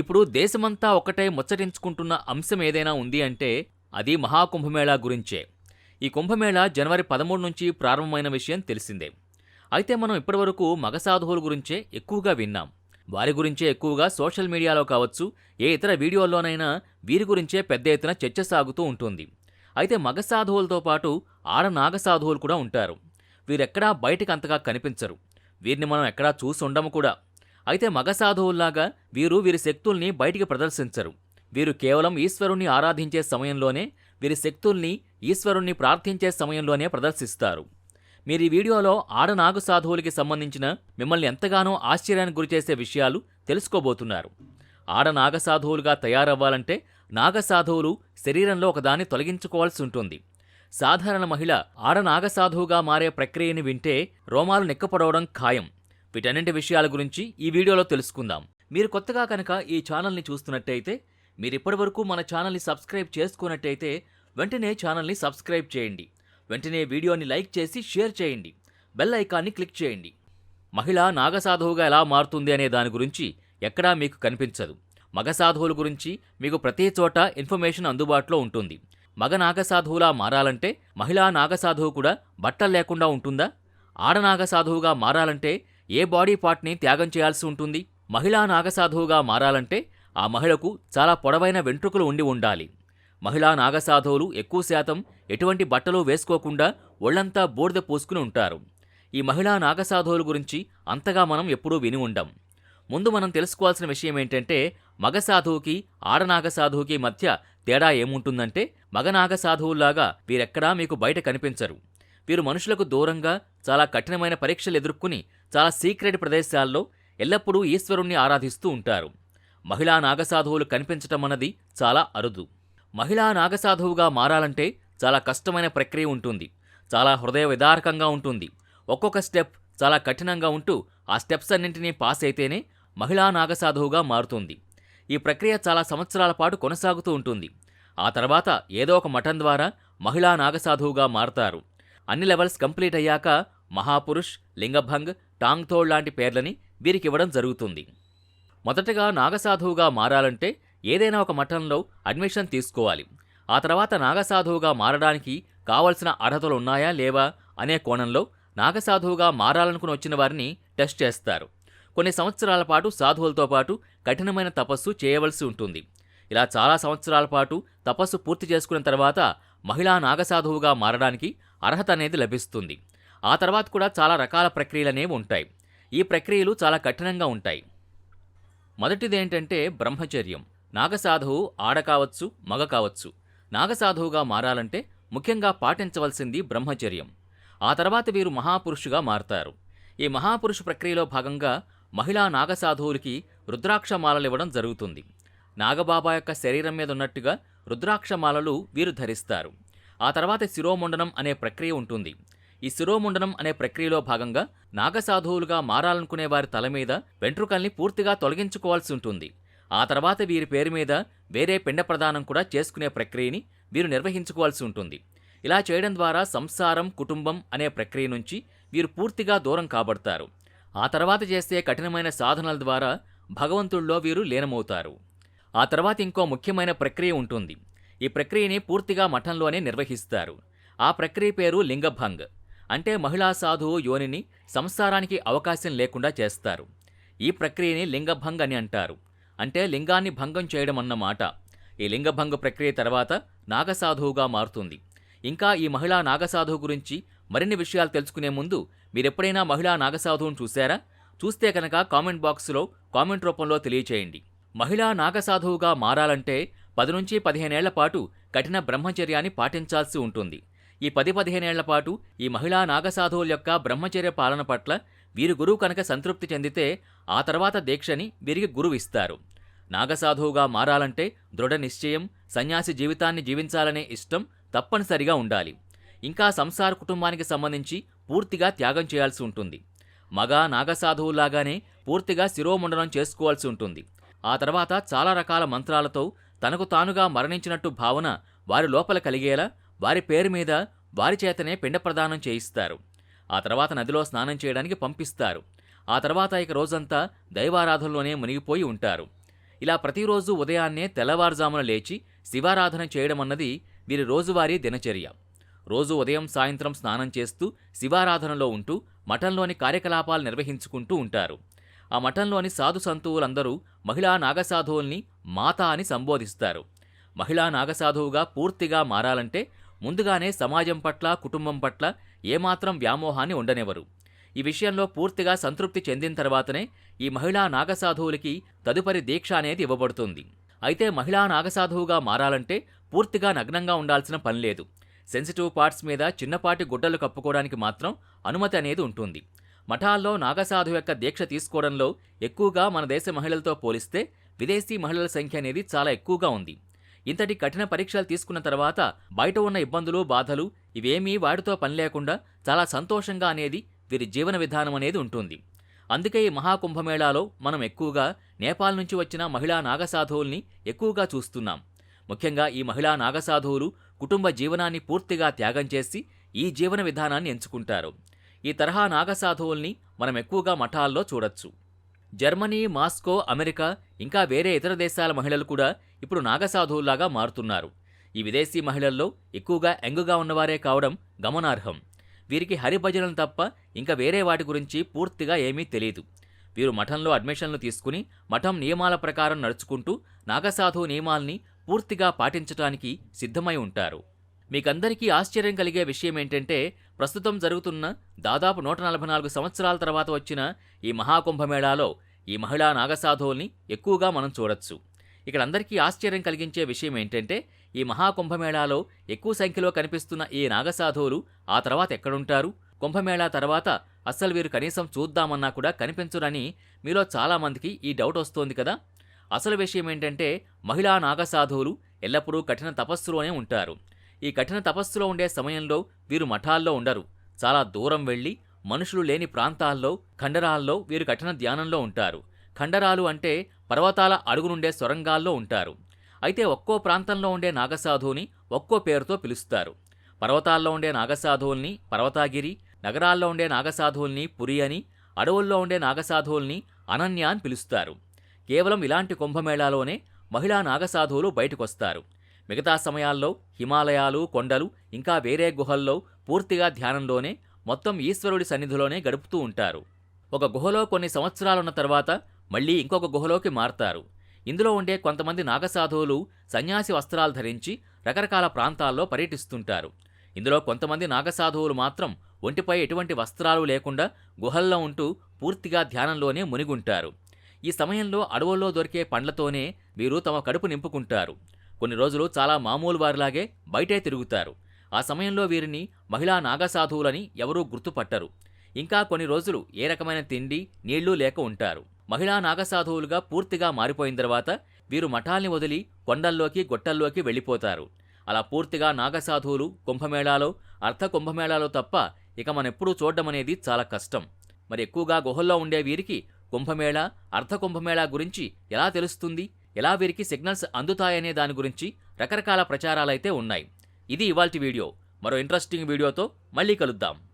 ఇప్పుడు దేశమంతా ఒకటే ముచ్చటించుకుంటున్న అంశం ఏదైనా ఉంది అంటే అది మహాకుంభమేళా గురించే. ఈ కుంభమేళా జనవరి పదమూడు నుంచి ప్రారంభమైన విషయం తెలిసిందే. అయితే మనం ఇప్పటివరకు మగ సాధువుల గురించే ఎక్కువగా విన్నాం. వారి గురించే ఎక్కువగా సోషల్ మీడియాలో కావచ్చు ఏ ఇతర వీడియోల్లోనైనా వీరి గురించే పెద్ద ఎత్తున చర్చ సాగుతూ ఉంటుంది. అయితే మగ సాధువులతో పాటు ఆడ నాగ సాధువులు కూడా ఉంటారు. వీరెక్కడా బయటకు అంతగా కనిపించరు. వీరిని మనం ఎక్కడా చూసి ఉండము కూడా. అయితే మగ సాధువుల్లాగా వీరు వీరి శక్తుల్ని బయటికి ప్రదర్శించరు. వీరు కేవలం ఈశ్వరుణ్ణి ఆరాధించే సమయంలోనే వీరి శక్తుల్ని ఈశ్వరుణ్ణి ప్రార్థించే సమయంలోనే ప్రదర్శిస్తారు. మీరు ఈ వీడియోలో ఆడనాగు సాధువులకి సంబంధించిన మిమ్మల్ని ఎంతగానో ఆశ్చర్యానికి గురిచేసే విషయాలు తెలుసుకోబోతున్నారు. ఆడనాగ సాధువులుగా తయారవ్వాలంటే నాగ సాధువులు శరీరంలో ఒకదాన్ని తొలగించుకోవాల్సి ఉంటుంది. సాధారణ మహిళ ఆడనాగ సాధువుగా మారే ప్రక్రియని వింటే రోమాలు నిక్కపడవడం ఖాయం. వీటన్నింటి విషయాల గురించి ఈ వీడియోలో తెలుసుకుందాం. మీరు కొత్తగా కనుక ఈ ఛానల్ని చూస్తున్నట్టయితే మీరు ఇప్పటివరకు మన ఛానల్ని సబ్స్క్రైబ్ చేసుకున్నట్టయితే వెంటనే ఛానల్ని సబ్స్క్రైబ్ చేయండి. వెంటనే వీడియోని లైక్ చేసి షేర్ చేయండి. బెల్ ఐకాన్ని క్లిక్ చేయండి. మహిళ నాగసాధువుగా ఎలా మారుతుంది అనే దాని గురించి ఎక్కడా మీకు కనిపించదు. మగ సాధువుల గురించి మీకు ప్రతి చోట ఇన్ఫర్మేషన్ అందుబాటులో ఉంటుంది. మగ నాగసాధువులా మారాలంటే మహిళా నాగసాధువు కూడా బట్టలు లేకుండా ఉంటుందా? ఆడనాగసాధువుగా మారాలంటే ఏ బాడీ పార్ట్ని త్యాగం చేయాల్సి ఉంటుంది? మహిళా నాగసాధువుగా మారాలంటే ఆ మహిళకు చాలా పొడవైన వెంట్రుకలు ఉండి ఉండాలి. మహిళా నాగసాధువులు ఎక్కువ శాతం ఎటువంటి బట్టలు వేసుకోకుండా ఒళ్ళంతా బూడిద పూసుకుని ఉంటారు. ఈ మహిళా నాగసాధువుల గురించి అంతగా మనం ఎప్పుడూ విని ఉండం. ముందు మనం తెలుసుకోవాల్సిన విషయం ఏంటంటే మగ సాధువుకి ఆడనాగ సాధువుకి మధ్య తేడా ఏముంటుందంటే మగ నాగ సాధువుల్లాగా వీరెక్కడా మీకు బయట కనిపించరు. వీరు మనుషులకు దూరంగా చాలా కఠినమైన పరీక్షలు ఎదుర్కొని చాలా సీక్రెట్ ప్రదేశాల్లో ఎల్లప్పుడూ ఈశ్వరుణ్ణి ఆరాధిస్తూ ఉంటారు. మహిళా నాగసాధువులు కనిపించటం అన్నది చాలా అరుదు. మహిళా నాగసాధువుగా మారాలంటే చాలా కష్టమైన ప్రక్రియ ఉంటుంది. చాలా హృదయ విదారకంగా ఉంటుంది. ఒక్కొక్క స్టెప్ చాలా కఠినంగా ఉంటూ ఆ స్టెప్స్ అన్నింటినీ పాస్ అయితేనే మహిళా నాగసాధువుగా మారుతుంది. ఈ ప్రక్రియ చాలా సంవత్సరాల పాటు కొనసాగుతూ ఉంటుంది. ఆ తర్వాత ఏదో ఒక మఠం ద్వారా మహిళా నాగసాధువుగా మారతారు. అన్ని లెవెల్స్ కంప్లీట్ అయ్యాక మహాపురుష్ లింగభంగ్ టాంగ్థోడ్ లాంటి పేర్లని వీరికి ఇవ్వడం జరుగుతుంది. మొదటగా నాగసాధువుగా మారాలంటే ఏదైనా ఒక మఠంలో అడ్మిషన్ తీసుకోవాలి. ఆ తర్వాత నాగసాధువుగా మారడానికి కావలసిన అర్హతలు ఉన్నాయా లేవా అనే కోణంలో నాగసాధువుగా మారాలనుకుని వచ్చిన వారిని టెస్ట్ చేస్తారు. కొన్ని సంవత్సరాల పాటు సాధువులతో పాటు కఠినమైన తపస్సు చేయవలసి ఉంటుంది. ఇలా చాలా సంవత్సరాల పాటు తపస్సు పూర్తి చేసుకున్న తర్వాత మహిళా నాగసాధువుగా మారడానికి అర్హత అనేది లభిస్తుంది. ఆ తర్వాత కూడా చాలా రకాల ప్రక్రియలనేవి ఉంటాయి. ఈ ప్రక్రియలు చాలా కఠినంగా ఉంటాయి. మొదటిది ఏంటంటే బ్రహ్మచర్యం. నాగసాధువు ఆడ కావచ్చు మగ కావచ్చు. నాగసాధువుగా మారాలంటే ముఖ్యంగా పాటించవలసింది బ్రహ్మచర్యం. ఆ తర్వాత వీరు మహాపురుషుగా మారతారు. ఈ మహాపురుషు ప్రక్రియలో భాగంగా మహిళా నాగసాధువులకి రుద్రాక్షమాలలు ఇవ్వడం జరుగుతుంది. నాగబాబా యొక్క శరీరం మీద ఉన్నట్టుగా రుద్రాక్షమాలలు వీరు ధరిస్తారు. ఆ తర్వాత శిరోముండనం అనే ప్రక్రియ ఉంటుంది. ఈ శిరోముండనం అనే ప్రక్రియలో భాగంగా నాగసాధువులుగా మారాలనుకునే వారి తల మీద వెంట్రుకల్ని పూర్తిగా తొలగించుకోవాల్సి ఉంటుంది. ఆ తర్వాత వీరి పేరు మీద వేరే పిండ ప్రదానం కూడా చేసుకునే ప్రక్రియని వీరు నిర్వహించుకోవాల్సి ఉంటుంది. ఇలా చేయడం ద్వారా సంసారం కుటుంబం అనే ప్రక్రియ నుంచి వీరు పూర్తిగా దూరం కాబడతారు. ఆ తర్వాత చేసే కఠినమైన సాధనల ద్వారా భగవంతుల్లో వీరు లీనమవుతారు. ఆ తర్వాత ఇంకో ముఖ్యమైన ప్రక్రియ ఉంటుంది. ఈ ప్రక్రియని పూర్తిగా మఠంలోనే నిర్వహిస్తారు. ఆ ప్రక్రియ పేరు లింగభంగ్. అంటే మహిళా సాధువు యోనిని సంసారానికి అవకాశం లేకుండా చేస్తారు. ఈ ప్రక్రియని లింగభంగ్ అని అంటారు. అంటే లింగాన్ని భంగం చేయడం అన్నమాట ఈ లింగభంగ ప్రక్రియ తర్వాత నాగసాధువుగా మారుతుంది. ఇంకా ఈ మహిళా నాగసాధువు గురించి మరిన్ని విషయాలు తెలుసుకునే ముందు మీరెప్పుడైనా మహిళా నాగసాధువును చూశారా? చూస్తే కనుక కామెంట్ బాక్స్లో కామెంట్ రూపంలో తెలియచేయండి. మహిళా నాగసాధువుగా మారాలంటే పది నుంచి పదిహేనేళ్ళ పాటు కఠిన బ్రహ్మచర్యాన్ని పాటించాల్సి ఉంటుంది. ఈ పది పదిహేనేళ్ళ పాటు ఈ మహిళా నాగసాధువుల యొక్క బ్రహ్మచర్య పాలన పట్ల వీరి గురువు కనుక సంతృప్తి చెందితే ఆ తర్వాత దీక్షని వీరికి గురువు ఇస్తారు. నాగసాధువుగా మారాలంటే దృఢ నిశ్చయం సన్యాసి జీవితాన్ని జీవించాలనే ఇష్టం తప్పనిసరిగా ఉండాలి. ఇంకా సంసార కుటుంబానికి సంబంధించి పూర్తిగా త్యాగం చేయాల్సి ఉంటుంది. మగ నాగసాధువులాగానే పూర్తిగా శిరోముండనం చేసుకోవాల్సి ఉంటుంది. ఆ తర్వాత చాలా రకాల మంత్రాలతో తనకు తానుగా మరణించినట్టు భావన వారి లోపల కలిగేలా వారి పేరు మీద వారి చేతనే పిండ ప్రదానం చేయిస్తారు. ఆ తర్వాత నదిలో స్నానం చేయడానికి పంపిస్తారు. ఆ తర్వాత ఇక రోజంతా దైవారాధనలోనే మునిగిపోయి ఉంటారు. ఇలా ప్రతిరోజు ఉదయాన్నే తెల్లవారుజామున లేచి శివారాధన చేయడం అన్నది వీరి రోజువారీ దినచర్య. రోజు ఉదయం సాయంత్రం స్నానం చేస్తూ శివారాధనలో ఉంటూ మఠంలోని కార్యకలాపాలు నిర్వహించుకుంటూ ఉంటారు. ఆ మఠంలోని సాధు సంతువులందరూ మహిళా నాగసాధువుల్ని మాత అని సంబోధిస్తారు. మహిళా నాగసాధువుగా పూర్తిగా మారాలంటే ముందుగానే సమాజం పట్ల కుటుంబం పట్ల ఏమాత్రం వ్యామోహాన్ని ఉండనివ్వరు. ఈ విషయంలో పూర్తిగా సంతృప్తి చెందిన తర్వాతనే ఈ మహిళా నాగసాధువులకి తదుపరి దీక్ష అనేది ఇవ్వబడుతుంది. అయితే మహిళా నాగసాధువుగా మారాలంటే పూర్తిగా నగ్నంగా ఉండాల్సిన పని లేదు. సెన్సిటివ్ పార్ట్స్ మీద చిన్నపాటి గుడ్డలు కప్పుకోవడానికి మాత్రం అనుమతి అనేది ఉంటుంది. మఠాల్లో నాగసాధు యొక్క దీక్ష తీసుకోవడంలో ఎక్కువగా మన దేశ మహిళలతో పోలిస్తే విదేశీ మహిళల సంఖ్య అనేది చాలా ఎక్కువగా ఉంది. ఇంతటి కఠిన పరీక్షలు తీసుకున్న తర్వాత బయట ఉన్న ఇబ్బందులు బాధలు ఇవేమీ వాటితో పని లేకుండా చాలా సంతోషంగా అనేది వీరి జీవన విధానం అనేది ఉంటుంది. అందుకే ఈ మహాకుంభమేళాలో మనం ఎక్కువగా నేపాల్ నుంచి వచ్చిన మహిళా నాగసాధువుల్ని ఎక్కువగా చూస్తున్నాం. ముఖ్యంగా ఈ మహిళా నాగసాధువులు కుటుంబ జీవనాన్ని పూర్తిగా త్యాగం చేసి ఈ జీవన విధానాన్ని ఎంచుకుంటారు. ఈ తరహా నాగసాధువుల్ని మనం ఎక్కువగా మఠాల్లో చూడొచ్చు. జర్మనీ మాస్కో అమెరికా ఇంకా వేరే ఇతర దేశాల మహిళలు కూడా ఇప్పుడు నాగసాధువులాగా మారుతున్నారు. ఈ విదేశీ మహిళల్లో ఎక్కువగా యంగ్గా ఉన్నవారే కావడం గమనార్హం. వీరికి హరిభజనలు తప్ప ఇంకా వేరే వాటి గురించి పూర్తిగా ఏమీ తెలియదు వీరు మఠంలో అడ్మిషన్లు తీసుకుని మఠం నియమాల ప్రకారం నడుచుకుంటూ నాగసాధు నియమాల్ని పూర్తిగా పాటించటానికి సిద్ధమై ఉంటారు. మీకందరికీ ఆశ్చర్యం కలిగే విషయం ఏంటంటే ప్రస్తుతం జరుగుతున్న దాదాపు నూట నలభై నాలుగు సంవత్సరాల తర్వాత వచ్చిన ఈ మహాకుంభమేళాలో ఈ మహిళా నాగసాధువుల్ని ఎక్కువగా మనం చూడొచ్చు. ఇక్కడ అందరికీ ఆశ్చర్యం కలిగించే విషయం ఏంటంటే ఈ మహాకుంభమేళాలో ఎక్కువ సంఖ్యలో కనిపిస్తున్న ఈ నాగసాధువులు ఆ తర్వాత ఎక్కడుంటారు? కుంభమేళా తర్వాత అస్సలు వీరు కనీసం చూద్దామన్నా కూడా కనిపించరని మీలో చాలామందికి ఈ డౌట్ వస్తోంది కదా? అసలు విషయం ఏంటంటే మహిళా నాగసాధువులు ఎల్లప్పుడూ కఠిన తపస్సులోనే ఉంటారు. ఈ కఠిన తపస్సులో ఉండే సమయంలో వీరు మఠాల్లో ఉండరు. చాలా దూరం వెళ్ళి మనుషులు లేని ప్రాంతాల్లో ఖండరాల్లో వీరు కఠిన ధ్యానంలో ఉంటారు. ఖండరాలు అంటే పర్వతాల అడుగునుండే సొరంగాల్లో ఉంటారు. అయితే ఒక్కో ప్రాంతంలో ఉండే నాగసాధువుని ఒక్కో పేరుతో పిలుస్తారు. పర్వతాల్లో ఉండే నాగసాధువుల్ని పర్వతాగిరి నగరాల్లో ఉండే నాగసాధువుల్ని పురి అని అడవుల్లో ఉండే నాగసాధువుల్ని అనన్య అని పిలుస్తారు. కేవలం ఇలాంటి కుంభమేళాలోనే మహిళా నాగసాధువులు బయటకొస్తారు. మిగతా సమయాల్లో హిమాలయాలు కొండలు ఇంకా వేరే గుహల్లో పూర్తిగా ధ్యానంలోనే మొత్తం ఈశ్వరుడి సన్నిధిలోనే గడుపుతూ ఉంటారు. ఒక గుహలో కొన్ని సంవత్సరాలున్న తర్వాత మళ్ళీ ఇంకొక గుహలోకి మారతారు. ఇందులో ఉండే కొంతమంది నాగసాధువులు సన్యాసి వస్త్రాలు ధరించి రకరకాల ప్రాంతాల్లో పర్యటిస్తుంటారు. ఇందులో కొంతమంది నాగసాధువులు మాత్రం ఒంటిపై ఎటువంటి వస్త్రాలు లేకుండా గుహల్లో ఉంటూ పూర్తిగా ధ్యానంలోనే మునిగుంటారు. ఈ సమయంలో అడవుల్లో దొరికే పండ్లతోనే వీరు తమ కడుపు నింపుకుంటారు. కొన్ని రోజులు చాలా మామూలు వారిలాగే బయటే తిరుగుతారు. ఆ సమయంలో వీరిని మహిళా నాగసాధువులని ఎవరూ గుర్తుపట్టరు. ఇంకా కొన్ని రోజులు ఏ రకమైన తిండి నీళ్ళు లేక ఉంటారు. మహిళా నాగసాధువులుగా పూర్తిగా మారిపోయిన తర్వాత వీరు మఠాల్ని వదిలి కొండల్లోకి గొట్టల్లోకి వెళ్ళిపోతారు. అలా పూర్తిగా నాగసాధువులు కుంభమేళాలో అర్ధ కుంభమేళాలో తప్ప ఇక మనెప్పుడూ చూడడం అనేది చాలా కష్టం. మరి ఎక్కువగా గుహల్లో ఉండే వీరికి కుంభమేళ అర్ధ కుంభమేళా గురించి ఎలా తెలుస్తుంది? ఎలా వీరికి సిగ్నల్స్ అందుతాయనే దాని గురించి రకరకాల ప్రచారాలైతే ఉన్నాయి. ఇది ఇవాల్టి వీడియో. మరో ఇంట్రెస్టింగ్ వీడియోతో మళ్ళీ కలుద్దాం.